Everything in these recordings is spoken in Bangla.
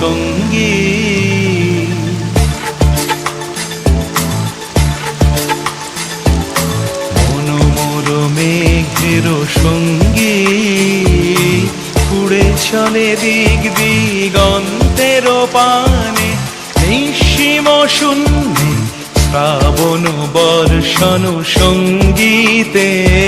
সঙ্গী। মনোমর মেঘের সঙ্গী। উড়ে চলে দিক দিগন্তের পানে নিঃসীম শূন্যে শ্রাবণ বর্ষণ সঙ্গীতে।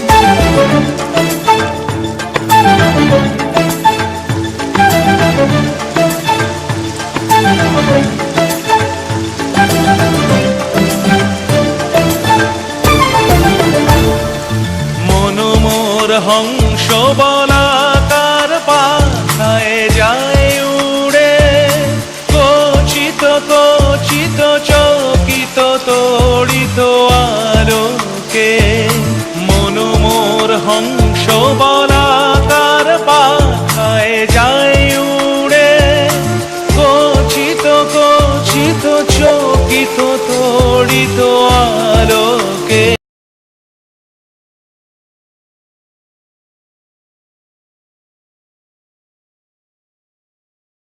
মনোমোর হংস বলাকার পাখায় যায় উড়ে। কচিত কচিত, চকিত, তড়িত আলোকে। মনোমোর হংস বলাকার পাখায় যায় উড়ে। কচিত কচিত, চকিত, তড়িত আলোকে